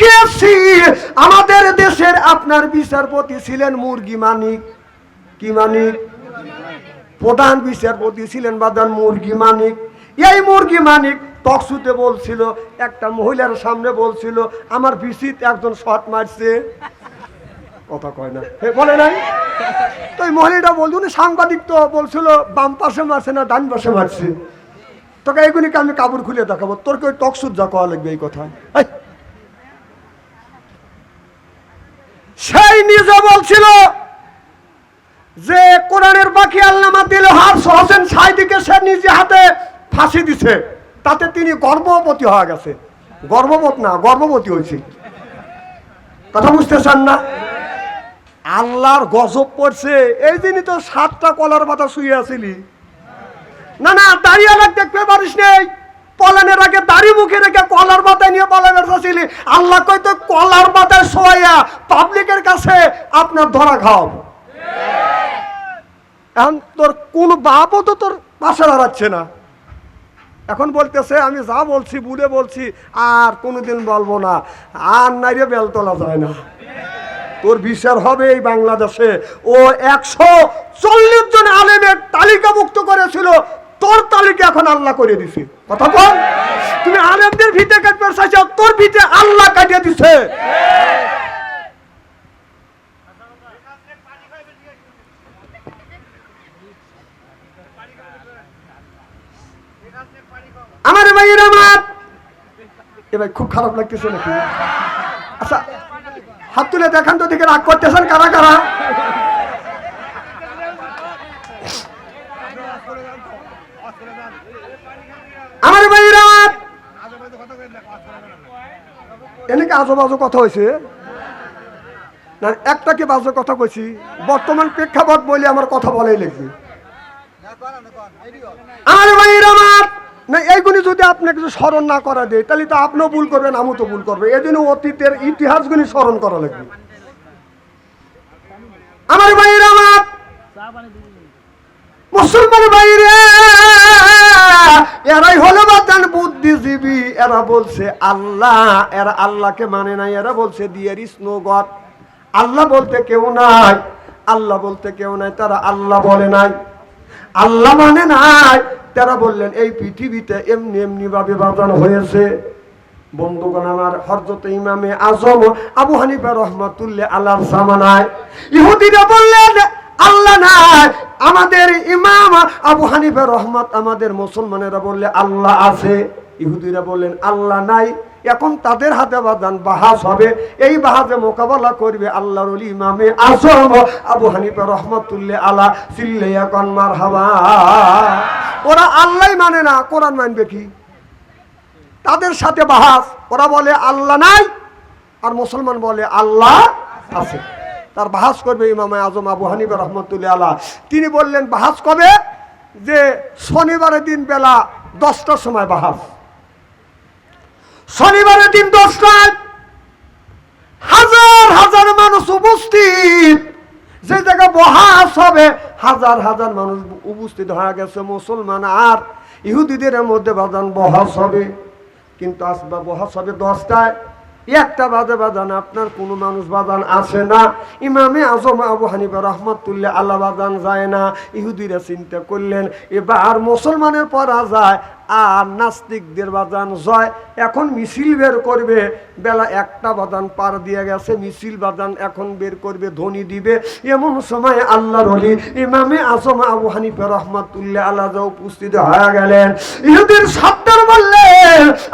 দেখিয়েছি আমাদের দেশের আপনার বিচারপতি ছিলেন মুরগি মানিক। কি মানিক? প্রধান বিচারপতি ছিলেন বাদান মুরগি মানিক। এই মুরগি মানিক টকশুতে বলছিল, একটা মহিলার সামনে বলছিল, আমার ভিসিত একজন শট মারছে। কথা কয় না। বলে নাই? তো ওই মহিলাটা বলছিল উনি সাংবাদিক তো, বলছিল, বাম পাশে মারছে না ডান পাশে মারছে। তোকে এগুলিকে আমি কাপড় খুলে দেখাবো। তোর কি ওই টকশুট যা কওয়া লাগবে এই কথা এই। সেই নিজে বলছিল যে কোরআনের বাকি আল্লামা দিল হার হোসেন সাইদিকে সে নিজে হাতে ফাঁসি দিছে। তাতে তিনি গর্ভবতী হয়ে গেছে। গর্ভবত না, গর্ভবতী হয়েছে। কথা বুঝতেছেন না? আল্লাহর গজব পড়ছে। এই দিনই তো সাতটা কলার পাতা শুয়ে আসিলি না না, দাঁড়িয়ে দেখতে পারিস নেই। দাড়ি মুখে রেখে কলার পাতায় নিয়ে পালানের চাচ্ছিলি আল্লাহ কই তো কলার পাতায় শোয়া পাবলিকের কাছে আপনার ধরা খাওয়াবো। এখন তোর কোন বাপও তো তোর পাশে দাঁড়াচ্ছে না। এখন বলতেছে, আমি যা বলছি, বুড়ে বলছি, আর কোনোদিন বলব না। আর নাইরে বেল তোলা যায় না। তোর বিচার হবে এই বাংলাদেশে। ও একশো চল্লিশ জন আলেমের তালিকাভুক্ত করেছিল। তোর তালিকা এখন আল্লাহ করে দিছি। কথা বল। তুমি আলেমদের ভিতে কাটবে চাইছো তোর ভিতে আল্লাহ কাটিয়ে দিছে। আমার ভাইয়ের আমার এ ভাই, খুব খারাপ লাগতেছে নাকি? আচ্ছা হাত তুলে দেখান তো দিকে রাগ করতেছেন কারা কারা? আমার এনেকে আজো বাজো কথা হয়েছে না, একটা কি বাজো কথা কইছি? বর্তমান প্রেক্ষাপট বলে আমার কথা বলেই না, এইগুলি যদি আপনাকে কিছু স্মরণ না করা দেয়, তাহলে তো আপনিও ভুল করবেন, আমিও তো ভুল করবে। এই জন্য অতীতের ইতিহাসগুলি স্মরণ করা লাগবে। আমার ভাইয়ের আমার! মুসলমান ভাইরে এরাই হলো বাদান বুদ্ধিজীবী, এরা বলছে আল্লাহ, এরা আল্লাহকে মানে নাই, এরা বলছে দিয়ার ইস আল্লাহ বলতে কেউ নাই, আল্লাহ বলতে কেউ নাই, তারা আল্লাহ বলে নাই। আল্লাহ মানে নাই, তারা বললেন, এই পৃথিবীতে এমনি এমনি ভাবে বাজানো হয়েছে। বন্ধুগণ আমার হরজত ইমামে আজম, আবু হানিফা রহমাতুল্লাহ আল্লাহর সামানায় ইহুদিরা বললেন আল্লাহ নাই। আমাদের ইমাম আবু হানিফা রহমত আমাদের মুসলমানেরা বললে, আল্লাহ আছে। ইহুদিরা বললেন, আল্লাহ নাই। এখন তাদের হাতে বাদান বাহাস হবে। এই বাহাজে মোকাবেলা করবে আল্লাহর ইমামে আজম আবু হানিফা রহমতুল্লাহ আলা। সিল্লে এখন মার হাবা ওরা আল্লাহ মানে না, কোরআন মানবে কি? তাদের সাথে বাহাস ওরা বলে, আল্লাহ নাই। আর মুসলমান বলে, আল্লাহ আছে। তার বাহাস করবে ইমামে আজম আবু হানিফা রহমতুল্লাহ আল্লাহ তিনি বললেন, বাহাস কবে? যে শনিবারের দিন বেলা দশটার সময় বাহাস। শনিবারের দিন দশটায় হাজার হাজার মানুষ উপস্থিত। যে জায়গায় বহাস হবে, হাজার হাজার মানুষ উপস্থিত হয়ে গেছে মুসলমান। আর ইহুদিদের মধ্যে বহাস হবে। কিন্তু আসবা বহাস হবে দশটায়। একটা বাজে বাজান আপনার কোনো মানুষ বাজান আসে না। ইমামে আজম আবু হানিফা রহমতুল্লাহ আল্লাহ বাজান যায় না। ইহুদিরা চিন্তা করলেন, এবার মুসলমানের পরা যায়, আর নাস্তিকদের বাজান জয় এখন মিছিল বের করবে, বেলা একটা বাজান পার দিয়ে গেছে, মিছিল বাজান এখন বের করবে, ধ্বনি দিবে। এমন সময় আল্লাহর হলি ইমামে আজম আবু হানিফা রহমতুল্লাহ আল্লাহ উপস্থিত হয়ে গেলেন। ইহুদির সত্তর বললেন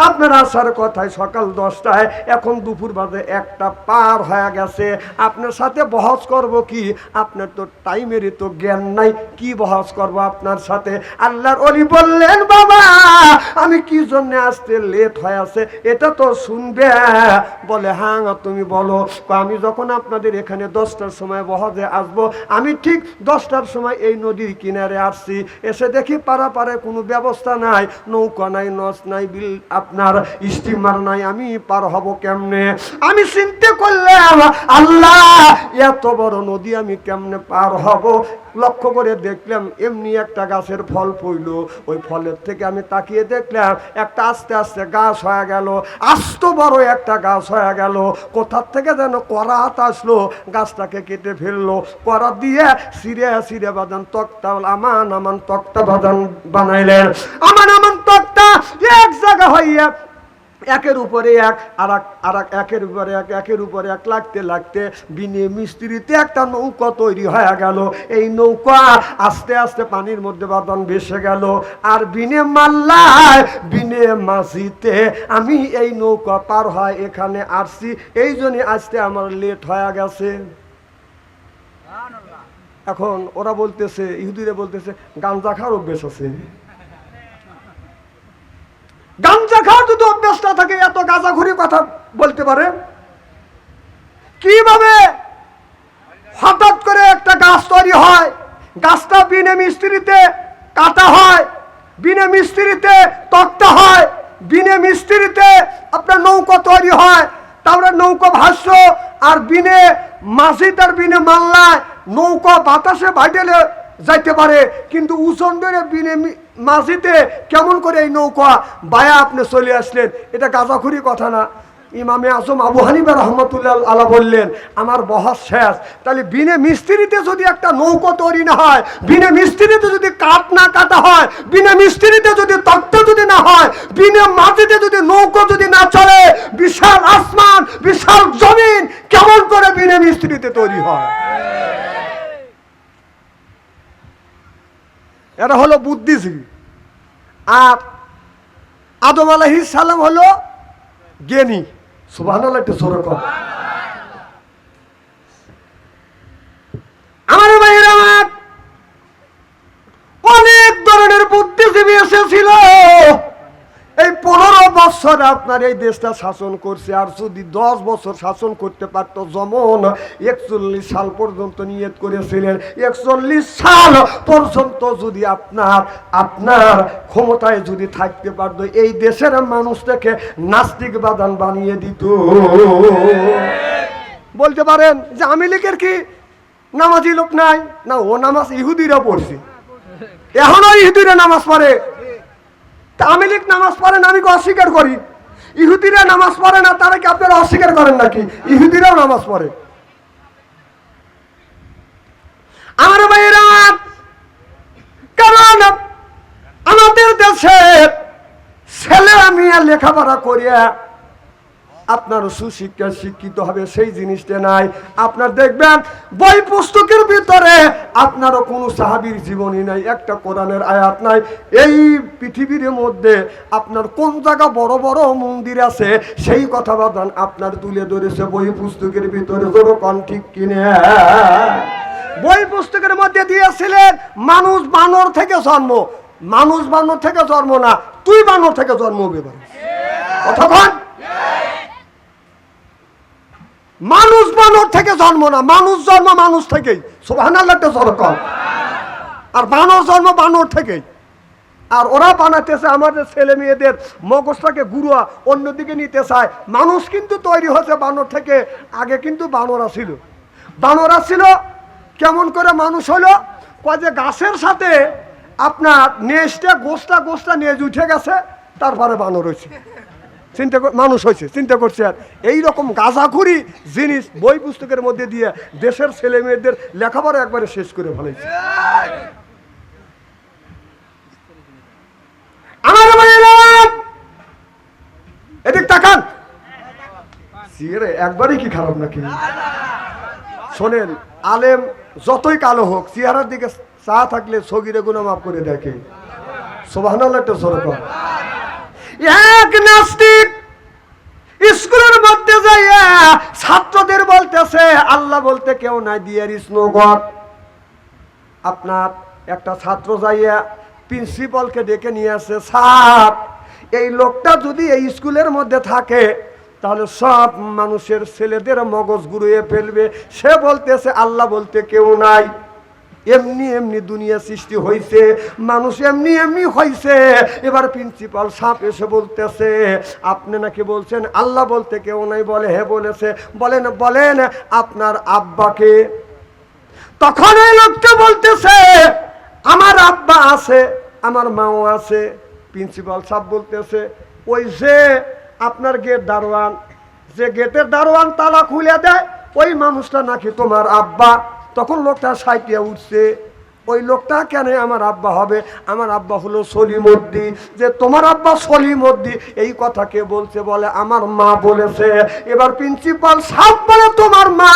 আপনার আসার কথায় সকাল দশটায়, এখন দুপুর বাজে একটা, পার হয়ে গেছে। আপনার সাথে বহস করব কি? আপনার তো টাইমেরই তো জ্ঞান নাই, কি বহস করব আপনার সাথে? আল্লাহর অলি বললেন, বাবা, আমি কি জন্য আসতে লেট হয়ে আছে? এটা তো শুনবে। বলে হ্যাঁ তুমি বলো। আমি যখন আপনাদের এখানে দশটার সময় বহজে আসব, আমি ঠিক দশটার সময় এই নদীর কিনারে আসছি। এসে দেখি পাড়া পাড়ে কোনো ব্যবস্থা নাই, নৌকা নাই নস নাই, বিল আপনার স্টিমার নাই, আমি পার হব কেমনে? আমি চিন্তা করলাম, আল্লাহ, এত বড় নদী আমি কেমনে পার হব? লক্ষ্য করে দেখলাম, এমনি একটা গাছের ফল পইল ওই ফলের থেকে আমি তাকিয়ে দেখলাম, একটা আস্তে আস্তে গাছ হয়ে গেল। আস্ত বড় একটা গাছ হয়ে গেল। কোথার থেকে যেন করাত আসলো, গাছটাকে কেটে ফেলল। করা দিয়ে সিরে সিরে বাজান তক্তা আমান আমান তক্তা বাজান বানাইলেন। আমান আমান তক্তা এক জায়গা হইয়া একের উপরে এক আর এক আর একের উপরে এক, একের উপরে এক, লাগতে লাগতে বিনে মিস্ত্রিতে একটা নৌকা তৈরি হয়ে গেল। এই নৌকা আস্তে আস্তে পানির মধ্যে বাদন ভেসে গেল। আর বিনে মাল্লায়, বিনে মাঝিতে আমি এই নৌকা পার হয় এখানে আসছি। এই জন্যে আসতে আমার লেট হয়ে গেছে। এখন ওরা বলতেছে, ইহুদিরা বলতেছে গাঞ্জা খাওয়ার অভ্যেস আছে গাঞ্জা খাওয়ার অভ্যাসটা থাকে এত গাঁজাখুরি কথা বলতে পারে? কীভাবে হঠাৎ করে একটা গাছ তৈরি হয়? গাছটা বিনে মিস্ত্রিতে কাটা হয়, বিনে মিস্ত্রিতে তক্তা হয়, বিনে মিস্ত্রিতে আপনার নৌকা তৈরি হয়, তারপরে নৌকা ভাষ্য আর বিনে মাসিদার বিনে মাল্লায় নৌকা বাতাসে বাইটেলে যাইতে পারে। কিন্তু উচন ধরে বিনে মাঝিতে কেমন করে এই নৌকা বায়া আপনি চলে আসলেন? এটা গাঁজাখুরি কথা না। ইমামে আজম আবু হানিবা রহমতুল্লাহ আলা বললেন, আমার বহস শেষ। তাহলে বিনে মিস্ত্রিতে যদি একটা নৌকো তৈরি না হয়, বিনে মিস্ত্রিতে যদি কাঠ না কাটা হয়, বিনে মিস্ত্রিতে যদি তত্ত্ব যদি না হয়, বিনে মাটিতে যদি নৌকো যদি না চলে, বিশাল আসমান, বিশাল জমিন কেমন করে বিনে মিস্ত্রিতে তৈরি হয়? এরা হলো বুদ্ধিজীবী। আর আদম আলহি সালাম হলো জ্ঞানী। সুবাহ একটা সরকম আমার বাইরে অনেক ধরনের বুদ্ধিজীবী এসেছিল। বছর আপনার এই দেশটা শাসন করছে, আর যদি দশ বছর শাসন করতে পারতো, যেমন একচল্লিশ সাল পর্যন্ত নিয়ত করেছিলেন, একচল্লিশ সাল পর্যন্ত যদি আপনার আপনার ক্ষমতায় যদি থাকতে পারতো, এই দেশের মানুষটাকে নাস্তিক বাদান বানিয়ে দিত। বলতে পারেন যে আমি লীগের কি নামাজি লোক নাই? না, ও নামাজ ইহুদিরা পড়ছে। এখনও ইহুদিরা নামাজ পড়ে। তা আমি লীগ নামাজ পড়েন আমি অস্বীকার করি? ইহুদিরা নামাজ পড়ে না, তারা কি আপনারা অস্বীকার করেন নাকি? ইহুদিরাও নামাজ পড়ে। আমার ভাইয়েরা কারণ আমাদের দেশে ছেলে আমি লেখাপড়া করিয়া আপনার সুশিক্ষা শিক্ষিত হবে, সেই জিনিসটা নাই। আপনার দেখবেন, বই পুস্তকের ভিতরে আপনারও কোনো সাহাবির জীবনী নাই, একটা কোরআনের আয়াত নাই। এই পৃথিবীর মধ্যে আপনার কোন জায়গা বড় বড় মন্দির আছে, সেই কথা বাদান আপনার তুলে ধরেছে বই পুস্তকের ভিতরে, জোরো কন ঠিক কিনে। বই পুস্তকের মধ্যে দিয়েছিলেন, মানুষ বানর থেকে জন্ম। মানুষ বানর থেকে জন্ম না, তুই বানর থেকে জন্ম বেবার কতক্ষণ মানুষ বানর থেকে জন্ম না, মানুষ জন্ম মানুষ থেকেই। সোভানাল্লাহটা সরকম আর বানর জন্ম বানর থেকেই। আর ওরা বানাতেছে আমাদের ছেলে মেয়েদের মগজটাকে গুরুয়া অন্যদিকে নিতে চায়। মানুষ কিন্তু তৈরি হয়েছে বানর থেকে, আগে কিন্তু বানরা ছিল। বানরা ছিল, কেমন করে মানুষ হলো? কয় যে গাছের সাথে আপনার নেজটা গোসটা গোসটা নেজ উঠে গেছে, তারপরে বানর হয়েছে। চিন্তা মানুষ হয়েছে, চিন্তা করছে আর। এইরকম গাঁজাখুরি জিনিস বই পুস্তকের মধ্যে দিয়ে দেশের ছেলে মেয়েদের লেখাপড়া একবারে শেষ করে ফেলেছে। আমার এদিক তাকান। সিগারে একবারই কি খারাপ নাকি? শোনেন, আলেম যতই কালো হোক, চেহারার দিকে চা থাকলে সগিরে গুণা মাফ করে দেখে। সোভান একটা সরকম এক নাস্তিক স্কুলের মধ্যে যাইয়া ছাত্রদের বলতেছে, আল্লাহ বলতে কেউ নাই দিয়ার নো গড আপনার একটা ছাত্র যাইয়া প্রিন্সিপালকে ডেকে নিয়ে আসে, স্যার, এই লোকটা যদি এই স্কুলের মধ্যে থাকে, তাহলে সব মানুষের ছেলেদের মগজ গুড়িয়ে ফেলবে। সে বলতেছে, আল্লাহ বলতে কেউ নাই। এমনি এমনি দুনিয়া সৃষ্টি হয়েছে মানুষ এমনি এমনি হয়েছে এবার প্রিন্সিপাল সাপ এসে বলতেছে, আপনি নাকি বলছেন, আল্লাহ বলতে কেউ নাই, বলে হে বলেছে। বলেন বলেন, আপনার আব্বাকে তখন এই লোকটা বলতেছে, আমার আব্বা আছে, আমার মাও আছে। প্রিন্সিপাল সাহেব বলতেছে, ওই যে আপনার গেট দারোয়ান, যে গেটের দারোয়ান তালা খুলে দেয়, ওই মানুষটা নাকি তোমার আব্বা? তখন লোকটা সাইটিয়া উঠছে ওই লোকটা কেন আমার আব্বা হবে? আমার আব্বা হলো সলিমদ্দি। যে তোমার আব্বা সলিমদ্দি, এই কথা কে বলছে বলে? আমার মা বলেছে। এবার প্রিন্সিপাল সাহেব বলে, তোমার মা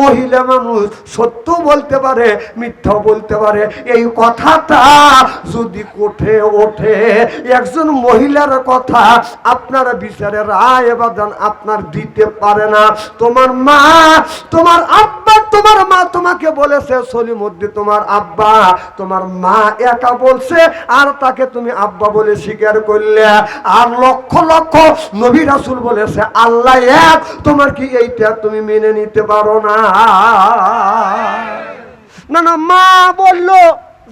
মহিলা মানুষ, সত্য বলতে পারে মিথ্যা বলতে পারে। এই কথাটা যদি কোঠে ওঠে, একজন মহিলার কথা আপনার বিচারে রায় বাদান আপনার দিতে পারে না। তোমার মা, তোমার আব্বা, তোমার মা তোমাকে বলেছে, সলিমদ্দি, তোমার আব্বা তোমার মা একা বলছে, আর তাকে তুমি আব্বা বলে স্বীকার করলে। আর লক্ষ লক্ষ নবী রাসুল বলেছে, আল্লাহ এক, তোমার কি এইটা তুমি মেনে নিতে পারো না? না না, মা বলল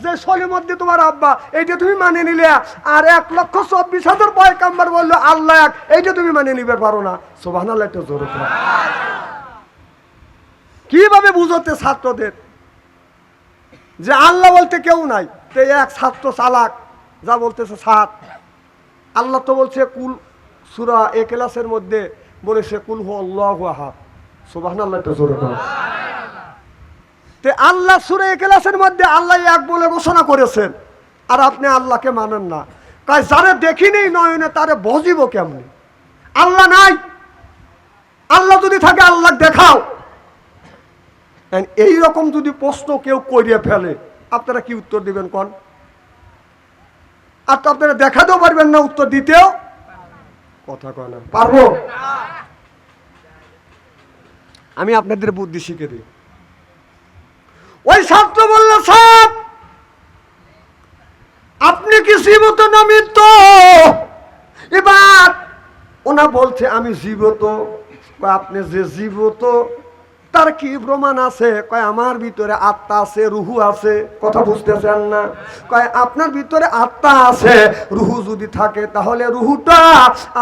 যে সলিমদ্দি তোমার আব্বা, এইটা তুমি মানে নিলে। আর এক লক্ষ চব্বিশ হাজার বয় কাম্বার বলল, আল্লাহ এক, এইটা তুমি মানে নিবে পারো না। সোভান একটা জোর কীভাবে বুঝতে ছাত্রদের? যে আল্লাহ বলতে কেউ নাই। তো এক সাত তো চালাক যা বলতেছে সাত আল্লাহ তো বলছে, কুল সুরা এ ক্লাসের মধ্যে বলেছে, কুল হু আল্লাহ আহাদ সুবাহ তে আল্লাহ সুরে এ ক্লাসের মধ্যে আল্লাহ এক বলে ঘোষণা করেছেন, আর আপনি আল্লাহকে মানেন না। কাজ যারা দেখিনি নয়নে তারে বজিব কেমনি? আল্লাহ নাই। আল্লাহ যদি থাকে আল্লাহ দেখাও। এই রকম যদি প্রশ্ন কেউ করিয়ে ফেলে, আপনারা কি উত্তর দিবেন কোন? আর আপনারা দেখাতেও পারবেন না উত্তর দিতেও? কথা কয় পারব? আমি আপনাদের বুদ্ধি শিখে দিই। ওই ছাত্র বলল সব আপনি কি জীবত না এবার ওনা বলছে, আমি জীবত। আপনি যে জীবত তার কি প্রমাণ আছে? কয়, আমার ভিতরে আত্মা আছে, রুহু আছে। কথা বুঝতেছেন না? কয়, আপনার ভিতরে আত্মা আছে, রুহু যদি থাকে তাহলে রুহুটা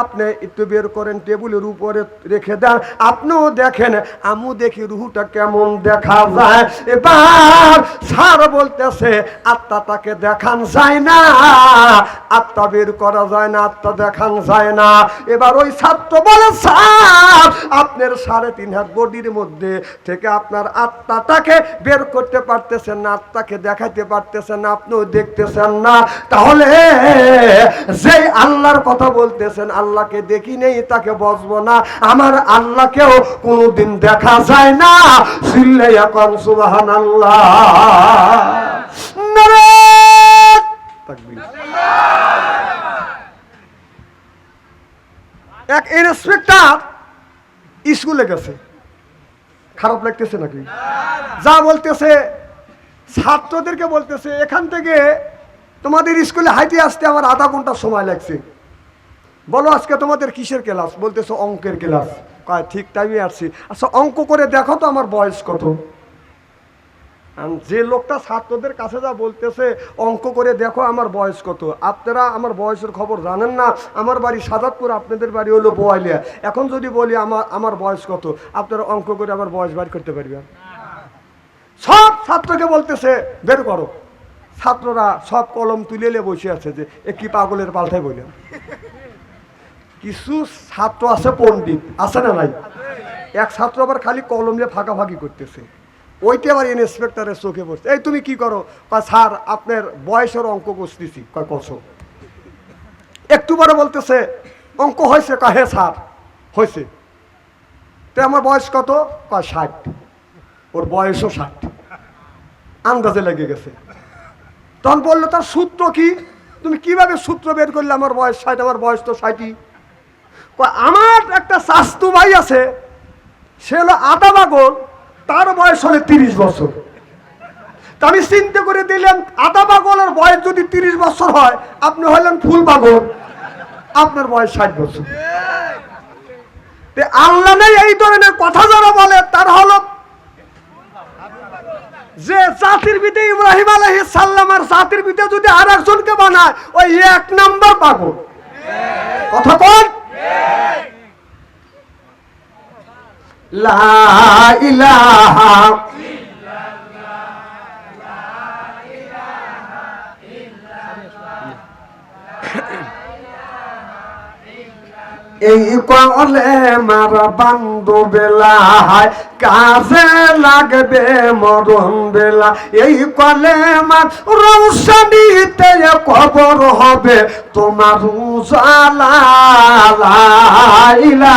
আপনি একটু বের করেন, টেবিলের উপরে রেখে দেন। আপনিও দেখেন, আমিও দেখি রুহুটা কেমন দেখা যায়। এবার স্যার বলতেছে, আত্মাটাকে দেখান যায় না, আত্মা বের করা যায় না, আত্মা দেখান যায় না। এবার ওই ছাত্র বলে, স্যার, আপনার সাড়ে তিন হাত বডির মধ্যে থেকে আপনার আত্মাটাকে বের করতে পারতেছেন না, আত্মাকে দেখাইতে পারতেছেন না, আপনিও দেখতেছেন না। তাহলে যেই আল্লাহর কথা বলতেছেন, আল্লাহকে দেখি নেই, তাকে বসবো না। আমার আল্লাহকেও কোনোদিন দেখা যায় না। এখন সুবাহান আল্লাহ এক ইন্সপেক্টর স্কুলে গেছে। খারাপ লাগতেছে নাকি? যা বলতেছে, ছাত্রদেরকে বলতেছে, এখান থেকে তোমাদের স্কুলে হাইটে আসতে আমার আধা ঘণ্টা সময় লাগছে। বলো আজকে তোমাদের কিসের ক্লাস? বলতেছে অঙ্কের ক্লাস। ঠিক টাইমে আসছি। আচ্ছা অঙ্ক করে দেখো তো আমার বয়স কত। যে লোকটা ছাত্রদের কাছে যা বলতেছে, অঙ্ক করে দেখো আমার বয়স কত। আপনারা আমার বয়সের খবর জানেন না? আমার বাড়ি সাদাতপুর আপনাদের বাড়ি হলো বোয়ালিয়া। এখন যদি বলি আমার আমার বয়স কত, আপনারা অঙ্ক করে আমার বয়স বার করতে পারবেন। সব ছাত্রকে বলতেছে, বের করো। ছাত্ররা সব কলম তুলে নিয়ে বসে আছে যে, এ কি পাগলের পাল্টায় বললেন। কিছু ছাত্র আছে পণ্ডিত, আছে না নাই? এক ছাত্র আবার খালি কলম নিয়ে ফাঁকাফাঁকি করতেছে। ওইটা আবার ইন্সপেক্টরের চোখে পড়ছে। এই তুমি কি করো? কয়, স্যার, আপনার বয়সের অঙ্ক করতেছি কয় কছো একটু পরে বলতেছে, অঙ্ক হয়েছে? কয় হ্যাঁ স্যার, হয়েছে। তো আমার বয়স কত? কয়, ষাট। ওর বয়সও ষাট। আন্দাজে লেগে গেছে। তখন বলল, তার সূত্র কি? তুমি কীভাবে সূত্র বের করলে আমার বয়স ষাট? আমার বয়স তো ষাটই। আমার একটা শাস্তু ভাই আছে, সে হলো আটা বাগল তার বয়স হলে তিরিশ বছর। তা আমি চিন্তা করে দিলেন আদা পাগলের বয়স যদি তিরিশ বছর হয়, আপনি হলেন ফুল পাগল। আপনার বয়স ষাট বছর। তে আল্লাহ নেই এই ধরনের কথা যারা বলে, তার হলো যে জাতির পিতা ইব্রাহিম আলাইহিস সাল্লামের জাতির পিতা যদি আর একজনকে বানায়, ওই এক নাম্বার পাগল। কথা কোন লা ইলাহা এই কলে মার বান্ধু বেলা, কাজে লাগবে মরণ বেলা। এই কলে মার রৌশনীতে কবর হবে, তোমার উজালা, লা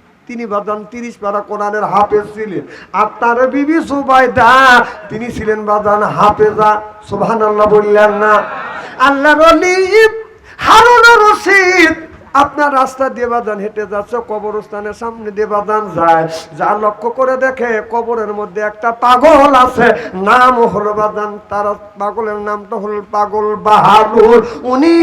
তিনি বাজান তিরিশ পারা কোরআনের হাফেজ ছিলেন। আর তার বিবি সুবাইদা তিনি ছিলেন বাজান হাফেজা সুবাহ বললেন না। আল্লাহর হারুন রশিদ আপনার রাস্তা দিয়ে বাদান হেঁটে যাচ্ছে, কবরস্থানের সামনে দিয়ে বাদান যায়। যা লক্ষ্য করে দেখে কবরের মধ্যে একটা পাগল আছে, নাম হলো বাদান। তার পাগলের নামটা হল পাগল বাহাদুর। উনি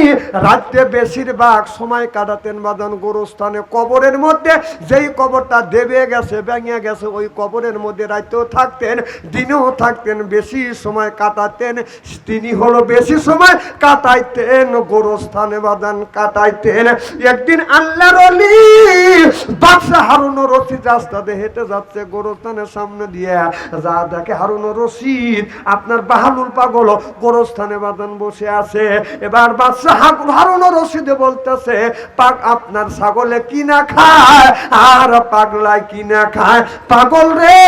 রাত্রে বেশিরভাগ সময় কাটাতেন বাদান গোরস্থানে। কবরের মধ্যে যেই কবরটা দেবে গেছে ব্যাঙে গেছে, ওই কবরের মধ্যে রাতেও থাকতেন, দিনেও থাকতেন, বেশি সময় কাটাতেন। তিনি হলো বেশি সময় কাটাইতেন, গোরস্থানে বাদান কাটাইতেন। একদিন আল্লাহর অলি বাদশা হারুন রশিদ রাস্তা দিয়ে হেঁটে যাচ্ছে গোরস্থানের সামনে দিয়ে। যা দেখে হারুন রশিদ আপনার বাহালুল পাগল গোরস্থানে বাদান বসে আছে। এবার বাদশা হারুন রশিদে বলতেছে পাক আপনার ছাগলে কি না খায়? আর পাগলায় কি না খায়? পাগল রে,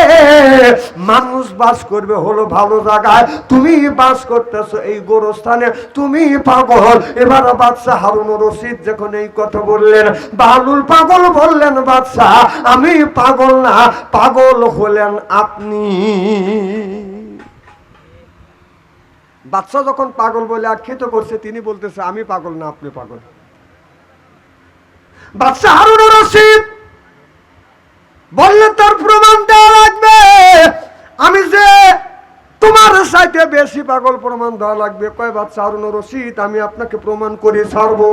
মানুষ বাস করবে হলো ভালো জায়গায়। তুমি বাস করতেছো এই গোরস্থানে, তুমি পাগল। এবার বাদশা হারুন রশিদ যখন এই কথা বললেন, বালুল পাগল বললেন, বাদশা, আমি পাগল না, পাগল হলেন আপনি। বাচ্চা যখন পাগল বলে আখ্যিত করছে, তিনি বলতেছে, আমি পাগল না, আপনি পাগল। বাদশা হারুন রশিদ বললেন, তার প্রমাণ দেওয়া লাগবে। আমি যে তোমার সাইতে বেশি পাগল প্রমাণ দেওয়া লাগবে। কয় বাচ্চা হারুন রশিদ, আমি আপনাকে প্রমাণ করে ছাড়বো।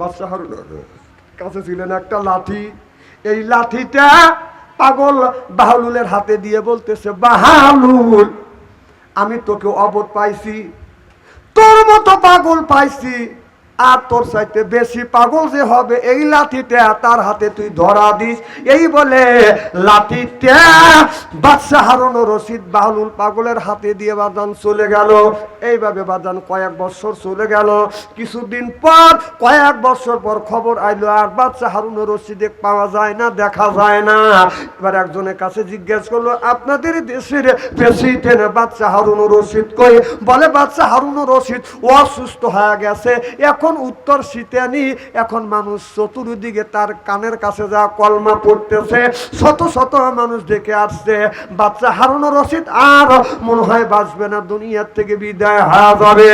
বাচ্চা কাছে ছিলেন একটা লাঠি। এই লাঠিটা পাগল বাহালুলের হাতে দিয়ে বলতেছে, বাহালুল, আমি তোকে অবধ পাইছি, তোর মতো পাগল পাইছি। আর তোর সাইতে বেশি পাগল যে হবে, এই লাঠিটা তার হাতে তুই ধরা দিস। এই বলে লাঠিটা বাদশাহ হারুন রশিদ বাহলুল পাগলের হাতে দিয়ে বাদান চলে গেল। এইভাবে বাদান কয়েক বছর চলে গেল। কিছুদিন পর, কয়েক বছর পর খবর আইলো, আর বাচ্চা হারুন রশিদে পাওয়া যায় না, দেখা যায় না। এবার একজনের কাছে জিজ্ঞেস করল, আপনাদের দেশের প্রেসিডেন্ট বাচ্চা হারুন রশিদ কই? বলে বাচ্চা হারুন রশিদ অসুস্থ হয়ে গেছে। এখন উত্তর শীতানি এখন মানুষ চতুর্দিকে তার কানের কাছে যা কলমা পড়তেছে, শত শত মানুষ ডেকে আসছে, বাচ্চা হারুন রশিদ আর মনে হয় বাঁচবে না, দুনিয়ার থেকে বিদায় হারা যাবে।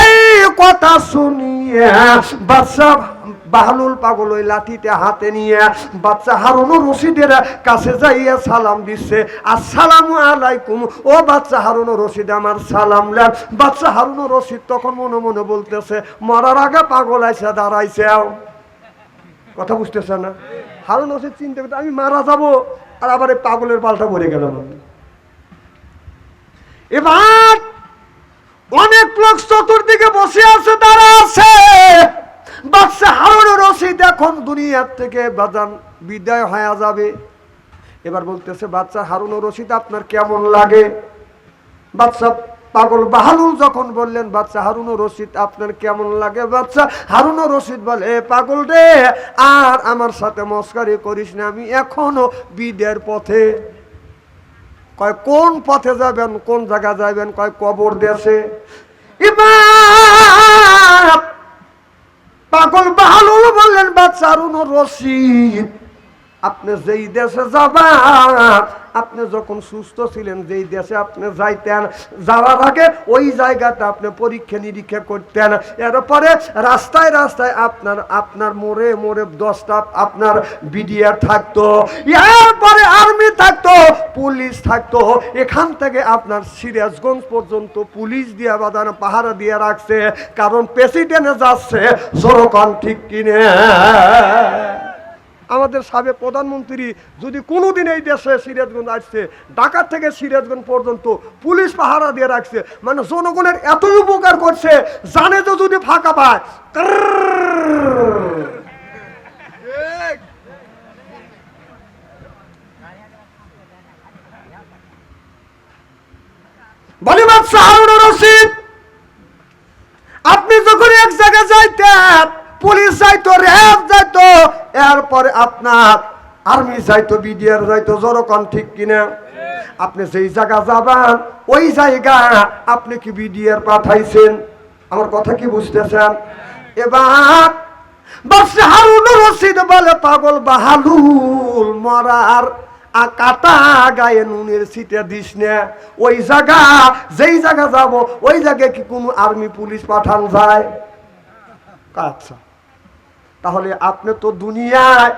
এই কথা শুনিয়ে বাচ্চা বাহলুল পাগল ওই লাঠিতে হাতে নিয়ে বাচ্চা হারুন রশিদের কাছে যাইয়া সালাম দিচ্ছে, আসসালামু আলাইকুম। ও বাচ্চা হারুন রশিদ, আমার সালাম লেন বাচ্চা হারুন রশিদ তখন মনে মনে বলতেছে, মরার আগে পাগল আইসা দাঁড়াইছে কথা বুঝতেছে না? হারুন রশিদ চিনতে করতে আমি মারা যাব আর আবার এই পাগলের পাল্টা পড়ে গেলাম এবার অনেক লোক চতুর্দিকে বসে আছে, তারা আছে। বাচ্চা হারুন রশিদ এখন দুনিয়ার থেকে বাজান বিদায় হয়ে যাবে। এবার বলতেছে বাচ্চা হারুন রশিদ, আপনার কেমন লাগে? বাচ্চা পাগল বাহালুল যখন বললেন বাচ্চা হারুন রশিদ, আপনার কেমন লাগে? বাচ্চা হারুন রশিদ বলে, "এ পাগল রে, আর আমার সাথে মস্কারি করিস না, আমি এখনও বিদের পথে। কয়, কোন পথে যাবেন, কোন জায়গা যাবেন? কয়, কবর দেশে। এবার পাগল বাহালুল বললেন বাচ্চার রশিদ। আপনি যেই দেশে যাবেন, আপনি যখন সুস্থ ছিলেন, যেই দেশে আপনি যাইতেন, যাওয়ার আগে ওই জায়গাতে আপনি পরীক্ষা নিরীক্ষা করতেন। এরপরে রাস্তায় রাস্তায় আপনার আপনার মোড়ে মোড়ে দশটা আপনার বিডিআর থাকতো। এরপরে আর্মি থাকতো, পুলিশ থাকতো। এখান থেকে আপনার সিরাজগঞ্জ পর্যন্ত পুলিশ দিয়ে বাদানো পাহারা দিয়ে রাখছে, কারণ প্রেসিডেন্টে যাচ্ছে, সরকার ঠিক কিনে। আমাদের সাবেক প্রধানমন্ত্রী যদি কোনোদিন এই দেশে সিরাজগঞ্জ আসছে, ঢাকা থেকে সিরাজগঞ্জ পর্যন্ত পুলিশ পাহারা দিয়ে রাখছে মানে জনগণের এতই উপকার করছে, জানে তো যদি ফাঁকা পায়। আপনি যখন এক জায়গায় যাইতেন পুলিশ যাইতো, র্যাব যাইতো, এরপরে আপনার আর্মি যাইতো বিডিআর যাইতো জরকন ঠিক কিনা? আপনি যেই জায়গা যাবেন, ওই জায়গা আপনি কি বিডিআর পাঠাইছেন? আমার কথা কি বুঝতেছেন? এবার হারুনুর রশিদ বলে, পাগল বাহালুল মরার কাটা গায়ে নুনের সিটে দিস না। ওই জায়গা, যেই জায়গা যাব, ওই জায়গায় কি কোনো আর্মি পুলিশ পাঠান যায়? আচ্ছা। তাহলে আপনি তো দুনিয়ায়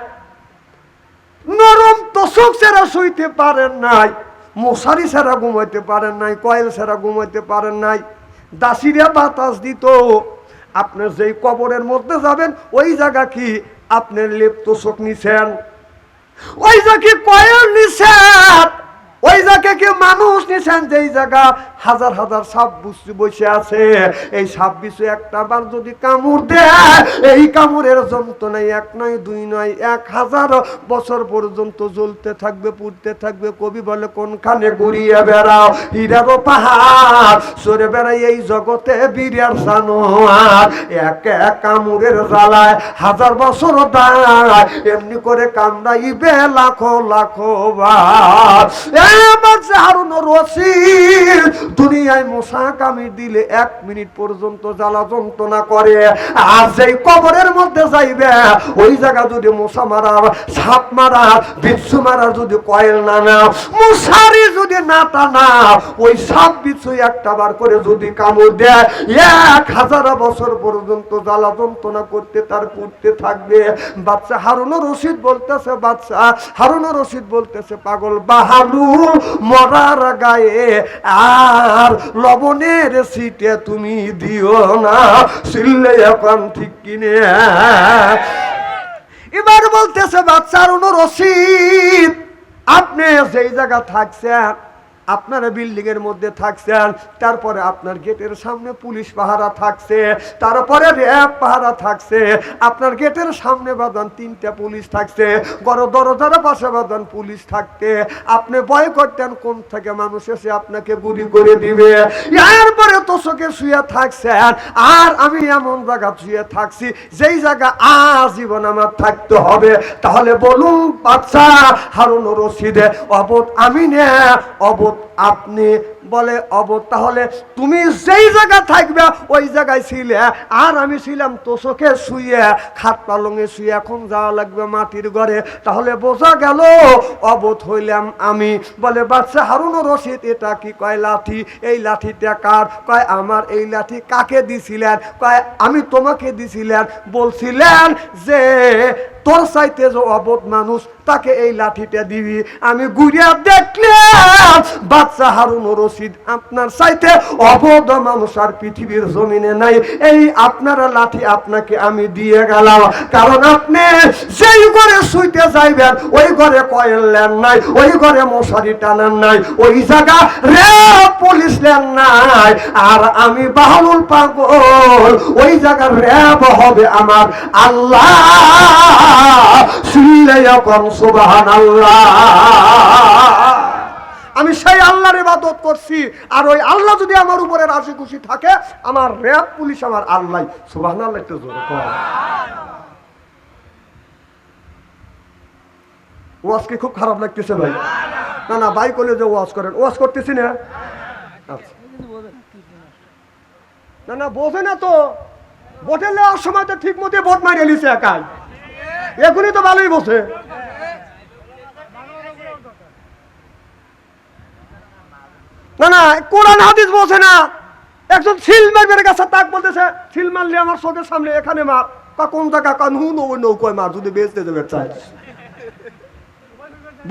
নরম তোষক ছাড়া শুইতে পারেন নাই, মশারি ছাড়া ঘুমাইতে পারেন নাই, কয়েল ছাড়া ঘুমাইতে পারেন নাই, দাসিরা বাতাস দিত। আপনি যেই কবরের মধ্যে যাবেন, ওই জায়গা কি আপনি লেপ তোষক নিছেন? ওই জায়গায় কয়েল নিছেন? ওই জায়গায় কি মানুষ নিছেন? যেই জায়গা হাজার হাজার সাপ বুঝতে বসে আছে। এই সাপ বিছু একটা বার যদি কামড় দেয়, এই কামড়ের যন্ত্রণায় এক নয়, দুই নয়, এক হাজার বছর পর্যন্ত জ্বলতে থাকবে, পুড়তে থাকবে। কবি বলে, কোনখানে ঘুরিয়ে বেড়াও হীরারও পাহাড়? সরে বেড়াই এই জগতে বীরের সানোয়ার এক এক কামড়ের জ্বালায় হাজার বছর দাঁড়ায় এমনি করে কামড়াইবে লাখো লাখো হারুন রশিদ দুনিয়ায় মশা কামির দিলে এক মিনিট পর্যন্ত জ্বালা যন্ত্রণা করে। আর যেই কবরের মধ্যে যাইবে, ওই জায়গা যদি মশা মারার, সাপ মারার, বিচ্ছু মারার যদি কয়েল না না মশারি যদি না টানা, ওই সাপ বিচ্ছু একটা বার করে যদি কামড় দেয়, এক হাজার বছর পর্যন্ত জ্বালা যন্ত্রণা করতে তার পুড়তে থাকবে। বাচ্চা হারুন রশিদ বলতেছে বাচ্চা হারুন রশিদ বলতেছে, পাগল বাহালু, মরার গায়ে আর লবণের সিটে তুমি দিও না, সিললে এখন ঠিক কিনে। এবার বলতেছে, বাচ্চার অনুরসিদ আপনি যেই জায়গা থাকছেন আপনারা বিল্ডিং এর মধ্যে থাকছেন, তারপরে আপনার গেটের সামনে পুলিশ পাহারা থাকছে, তারপরে র্যাব পাহারা থাকছে, আপনার গেটের সামনে বাদান তিনটা পুলিশ থাকছে, বড় দরজার পাশে বাদান পুলিশ থাকতে, আপনি ভয় করতেন কোন থেকে মানুষ এসে আপনাকে গুলি করে দিবে। এরপরে তোষকে শুয়ে থাকছেন, আর আমি এমন জায়গা শুয়ে থাকছি, যেই জায়গা আজীবন আমার থাকতে হবে। তাহলে বলুন বাচ্চা হারুন রশিদে অবধ আমি নে অবধ আপনি বলে অবধ তাহলে তুমি যেই জায়গা থাকবে, ওই জায়গায় ছিলে। আর আমি ছিলাম তোষকে শুয়ে খাত পালঙে শুয়ে এখন যাওয়া লাগবে মাটির ঘরে। তাহলে বোঝা গেল, অবধ হইলাম আমি। বলে বাচ্চা হারুন রশিদ, এটা কি কয় লাঠি? এই লাঠিটা কার? কয়, আমার এই লাঠি কাকে দিছিলেন? কয়, আমি তোমাকে দিছিলেন। বলছিলেন যে, তোর চাইতে যে অবোধ মানুষ, তাকে এই লাঠিটা দিবি। আমি ঘুরিয়া দেখলাম বাচ্চা হারুন রশিদ আপনার চাইতে অবোধ মানুষ আর পৃথিবীর জমিনে নাই। এই আপনার লাঠি আপনাকে আমি দিয়ে গেলাম। কারণ আপনি যেই ঘরে শুইতে যাইবেন, ওই ঘরে কয়েল লেন নাই, ওই ঘরে মশারি টানেন নাই, ওই জায়গা রে পুলিশ লেন নাই। আর আমি বাহুল পাগল, ওই জায়গার র্যাব হবে আমার আল্লাহ। শুনলে এখন সুবাহান আল্লাহ আমি সেই আল্লাহর ইবাদত করছি। আর ওই আল্লাহ যদি আমার উপরে রাজি খুশি থাকে, আমার র্যাব পুলিশ আমার আল্লাহ। সুবাহান আল্লাহ একটু জোরে। ওয়াজ কি খুব খারাপ লাগতেছে ভাই? না না, ভাই করলে যে ওয়াজ করেন, ওয়াজ করতেছি না। আচ্ছা। না না, বোঝে না তো। ভোটে নেওয়ার সময় তো ঠিক মতো ভোট মারিয়ে নিছে একাই। এখনই তো ভালোই বসে না না, কোরআন, হাদিস বলছে না। একজন সিল মারবে কাছে তাক বলতেছে, সিল মারলে আমার চোখের সামনে এখানে মার। কা কোন জায়গা, কান নৌ নৌকোয় মার, যদি বেচতে দেবে চাই।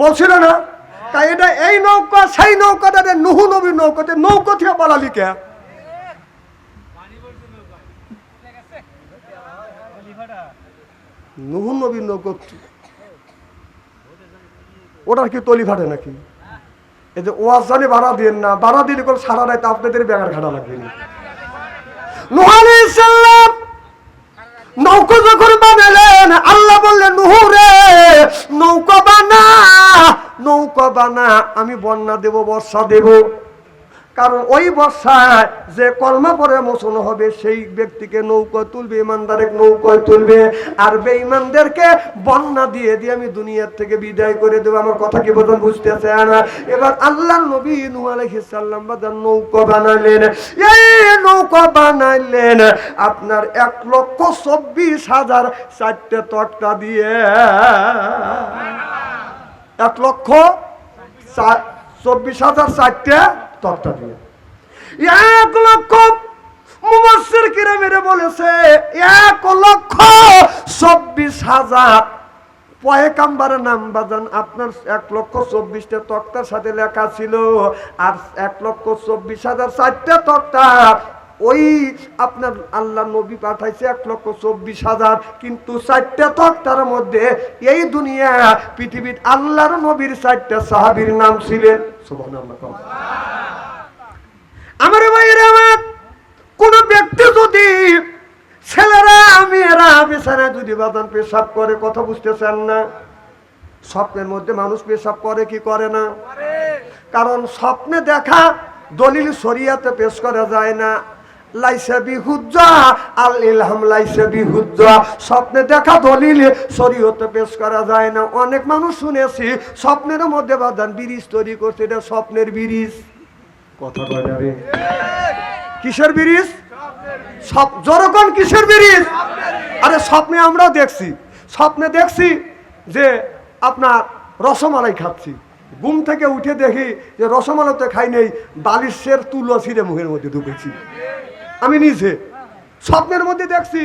বলছিল না। তা এটা এই নৌকা, সেই নৌকাটা নুহু নবীর নৌকাতে নৌকা থেকে পালালি কে? নুহু নবীর নৌকা। ওটার কি তলি ফাটে নাকি? এই যে ওয়াজ জানি ভাড়া দিন না, ভাড়া দিলে কোনো সারা রাত আপনাদের ব্যাঙার ঘাটা লাগবে না। নুহ আলাইহিস নৌকা যখন বানালেন, আল্লাহ বললেন, নুহু রে, নৌকা বানা নৌকা বানা, আমি বন্যা দেব, বর্ষা দেব। কারণ ওই বর্ষায় যে কলমা পরে মোচন হবে, সেই ব্যক্তিকে নৌকা তুলবে, ইমানদারের নৌকায় তুলবে। আর বেঈমানদেরকে বন্যা দিয়ে দিয়ে আমি দুনিয়ার থেকে বিদায় করে দেবো। আমার কথা কি বোঝান বুঝতেছে না? এবার আল্লাহ নবী নূহ আলাইহিস সালাম বাজার নৌকা বানালেন। এই নৌকা বানাইলেন আপনার এক লক্ষ চব্বিশ হাজার চারটে তটকা দিয়ে। এক লক্ষ চব্বিশ হাজার চারটে দিয়ে। এক লক্ষ বলেছে, এক লক্ষ চব্বিশ হাজার। নাম বাজান, আপনার এক লক্ষ চব্বিশটা তক্তার সাথে লেখা ছিল, আর এক লক্ষ চব্বিশ হাজার চারটে তক্তা। ওই আপনার আল্লাহ নবী পাঠাইছে এক লক্ষ চব্বিশ হাজার, কিন্তু চারটে তক্তার মধ্যে এই দুনিয়া, পৃথিবীর আল্লাহর নবীর চারটা সাহাবীর নাম ছিলেন। আমার ভাইয়ের আমার কোন ব্যক্তি যদি ছেলেরা, মেয়েরা বিছানায় যদি বাদান পেশাব করে, কথা বুঝতেছেন না? স্বপ্নের মধ্যে মানুষ পেশাব করে, কি করে না? কারণ স্বপ্নে দেখা দলিল শরিয়াতে পেশ করা যায় না। লাইসা বিহুজ্জা আল ইলহাম লাইসা বিহুজ্জা স্বপ্নে দেখা দলিল শরীয়তে পেশ করা যায় না। অনেক মানুষ শুনেছি, স্বপ্নের মধ্যে বাদান ব্রিজ তৈরি করছে, এটা স্বপ্নের ব্রিজ। কথা কয় না রে? কিসের ব্রিজ? সব জনগণ ব্রিজ? আরে স্বপ্নে আমরাও দেখছি। স্বপ্নে দেখছি যে আপনার রসমালাই খাচ্ছি। ঘুম থেকে উঠে দেখি যে রসমালাই তো খাই নেই বালিশের তুলো ছিঁড়ে মুখের মধ্যে ঢুকেছি। আমি নিজে। স্বপ্নের মধ্যে দেখছি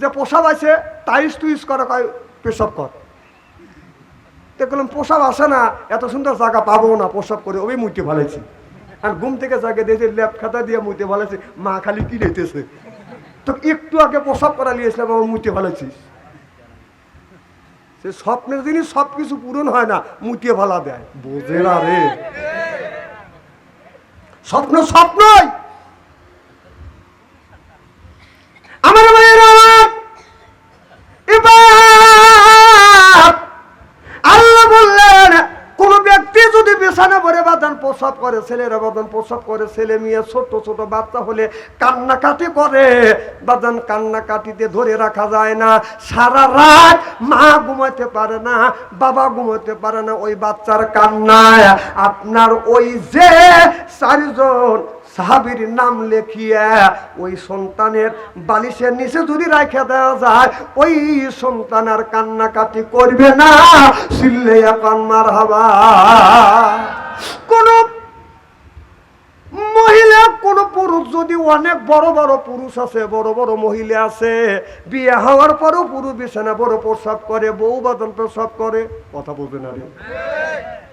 যে পোশাব আছে টাইস টুইস করা কয়, পেশাব কর। দেখলাম পোশাব আসে না, এত সুন্দর জায়গা পাবো না পোশাব করে, ওই মুইতে ভালাইছি আর ঘুম থেকে জাগে দেখে ল্যাপ খাতা দিয়ে মুইতে ভালাইছি, মা, খালি কি রেতেছে তো একটু আগে প্রসাব করা নিয়েছিলাম আমার মুইতে ভালাইছিস। সে স্বপ্নের জিনিস সব কিছু পূরণ হয় না মুটিয়ে ভালা দেয়। বোঝে না রে। স্বপ্ন স্বপ্নই। আমার প্রসব করে ছেলেরা বাদান প্রসাব করে, ছেলে মেয়ে ছোট ছোট বাচ্চা হলে কান্নাকাটি করে। বাদন কান্নাকাটিতে ধরে রাখা যায় না। সারা রাত মা ঘুমাতে পারে না, বাবা ঘুমাতে পারে না ওই বাচ্চার কান্নায়। আপনার ওই যে চারজন সাহাবির নাম লেখিয়া ওই সন্তানের বালিশের নিচে যদি রাখা দেওয়া যায়, ওই সন্তান আর কান্নাকাটি করবে না। সিল্লে এখন মার হাবা কোন মহিলা, কোন পুরুষ যদি অনেক বড় বড় পুরুষ আছে, বড় বড় মহিলা আছে, বিয়ে হওয়ার পরও পুরুষ বিছানা বড় প্রসাব করে, বউ বাদন প্রসাব করে, কথা বলবে না রে।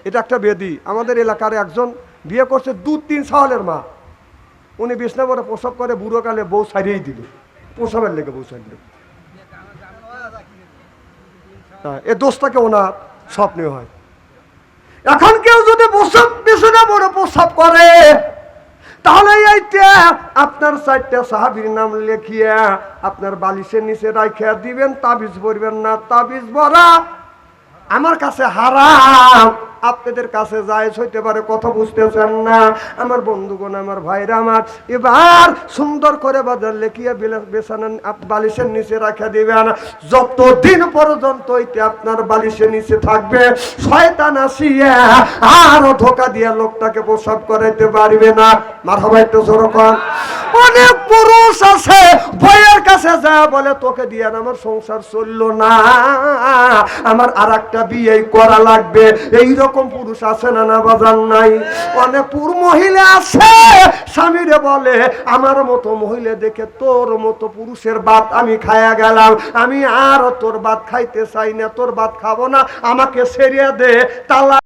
এটা একটা বেদি। আমাদের এলাকার একজন বিয়ে করছে দু তিন সালের মা। উনি বড় প্রসব করে বুড়ো কালে বউ সারিয়েই দিল। প্রসবের লেগে বউ হ্যাঁ, এ দোষটাকে ওনার স্বপ্নে হয়। এখন কেউ যদি প্রসব প্রসব করে তাহলে আপনার চারটা সাহাবির নাম লেখিয়া আপনার বালিশের নিচে রাখিয়া দিবেন তাবিজ ভরবেন না তাবিজ ভরা। আমার কাছে হারাম। আপনাদের কাছে যায় হইতে পারে, কথা বুঝতেছেন না। আমার বন্ধুগণ, আমার ভাইরা, আমার এবার সুন্দর করে বাজার লেখিয়া বেছানা বালিশের নিচে রাখা দিবেন। যতদিন পর্যন্ত এটি আপনার বালিশের নিচে থাকবে, শয়তান আসিয়া আরও ধোকা দিয়া লোকটাকে প্রসাব করাইতে পারবে না। মার হবাই তো জোরকম অনেক পুরুষ আছে, বইয়ের কাছে যা বলে তোকে দিয়ে আমার সংসার চলল না। আমার আর একটা বিয়ে করা লাগবে। এই রকম পুরুষ আছে না না বাজার নাই? অনেক পুর মহিলা আছে, স্বামীরে বলে, আমার মতো মহিলা দেখে তোর মতো পুরুষের ভাত আমি খায়া গেলাম। আমি আর তোর ভাত খাইতে চাই না, তোর ভাত খাব না। আমাকে সেরিয়ে দে, তালা